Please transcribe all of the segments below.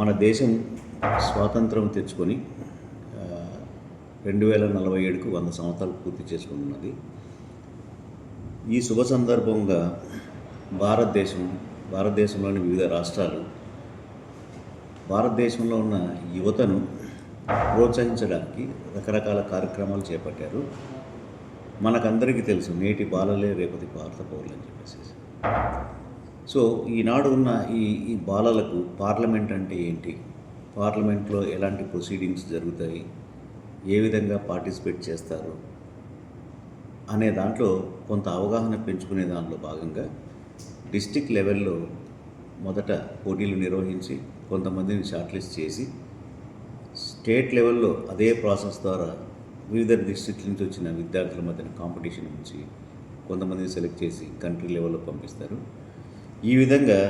మన దేశం స్వాతంత్రం తెచ్చుకొని రెండు వేల నలభై ఏడుకు వంద సంవత్సరాలు పూర్తి చేసుకుంటున్నది. ఈ శుభ సందర్భంగా భారతదేశం భారతదేశంలోని వివిధ రాష్ట్రాలు భారతదేశంలో ఉన్న యువతను ప్రోత్సహించడానికి రకరకాల కార్యక్రమాలు చేపట్టారు. మనకందరికీ తెలుసు నేటి బాలలే రేపటి భారత పౌరులు అని చెప్పేసి. సో ఈనాడు ఉన్న ఈ ఈ బాలలకు పార్లమెంట్ అంటే ఏంటి? పార్లమెంట్లో ఎలాంటి ప్రొసీడింగ్స్ జరుగుతాయి? ఏ విధంగా పార్టిసిపేట్ చేస్తారు? అనే దాంట్లో కొంత అవగాహన పెంచుకునే దానిలో భాగంగా డిస్టిక్ లెవెల్లో మొదట పోటీలు నిర్వహించి కొంతమందిని షార్ట్లిస్ట్ చేసి స్టేట్ లెవెల్లో అదే ప్రాసెస్ ద్వారా వివిధ డిస్ట్రిక్ట్ నుంచి వచ్చిన విద్యార్థుల మధ్యన కాంపిటీషన్ ఉంచి కొంతమందిని సెలెక్ట్ చేసి కంట్రీ లెవెల్లో పంపిస్తారు. ఈ విధంగా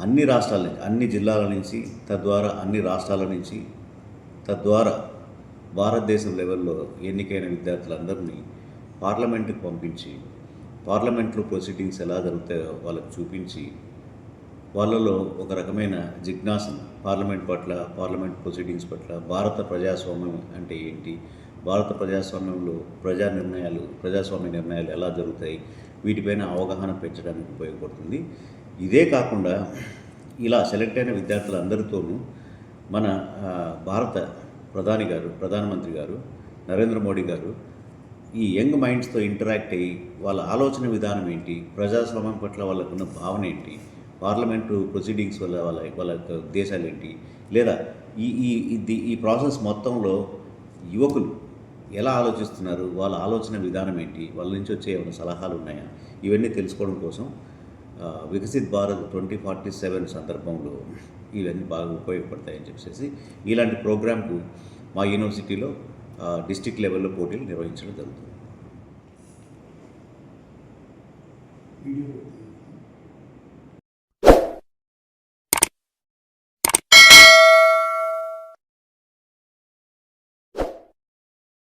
అన్ని రాష్ట్రాల నుంచి అన్ని జిల్లాల నుంచి తద్వారా అన్ని రాష్ట్రాల నుంచి తద్వారా భారతదేశం లెవెల్లో ఎన్నికైన విద్యార్థులందరినీ పార్లమెంటుకు పంపించి పార్లమెంట్లో ప్రొసీడింగ్స్ ఎలా జరుగుతాయో వాళ్ళకు చూపించి వాళ్ళలో ఒక రకమైన జిజ్ఞాసం పార్లమెంట్ పట్ల పార్లమెంట్ ప్రొసీడింగ్స్ పట్ల భారత ప్రజాస్వామ్యం అంటే ఏంటి? భారత ప్రజాస్వామ్యంలో ప్రజా నిర్ణయాలు ప్రజాస్వామ్య నిర్ణయాలు ఎలా జరుగుతాయి? వీటిపైన అవగాహన పెంచడానికి ఉపయోగపడుతుంది. ఇదే కాకుండా ఇలా సెలెక్ట్ అయిన విద్యార్థులందరితోనూ మన భారత ప్రధాని గారు ప్రధానమంత్రి గారు నరేంద్ర మోడీ గారు ఈ యంగ్ మైండ్స్తో ఇంటరాక్ట్ అయ్యి వాళ్ళ ఆలోచన విధానం ఏంటి ప్రజాస్వామ్యం పట్ల వాళ్ళకున్న భావన ఏంటి పార్లమెంటు ప్రొసీడింగ్స్ వల్ల వాళ్ళ వాళ్ళ యొక్క ఉద్దేశాలు ఏంటి లేదా ఈ ఈ ఇది ఈ ప్రాసెస్ మొత్తంలో యువకులు ఎలా ఆలోచిస్తున్నారు? వాళ్ళ ఆలోచన విధానం ఏంటి? వాళ్ళ నుంచి వచ్చే ఏమైనా సలహాలు ఉన్నాయా? ఇవన్నీ తెలుసుకోవడం కోసం Viksit Bharat twenty forty seven సందర్భంలో ఇవన్నీ బాగా ఉపయోగపడతాయని చెప్పేసి ఇలాంటి ప్రోగ్రామ్కు మా యూనివర్సిటీలో డిస్టిక్ లెవెల్లో పోటీలు నిర్వహించడం జరుగుతుంది.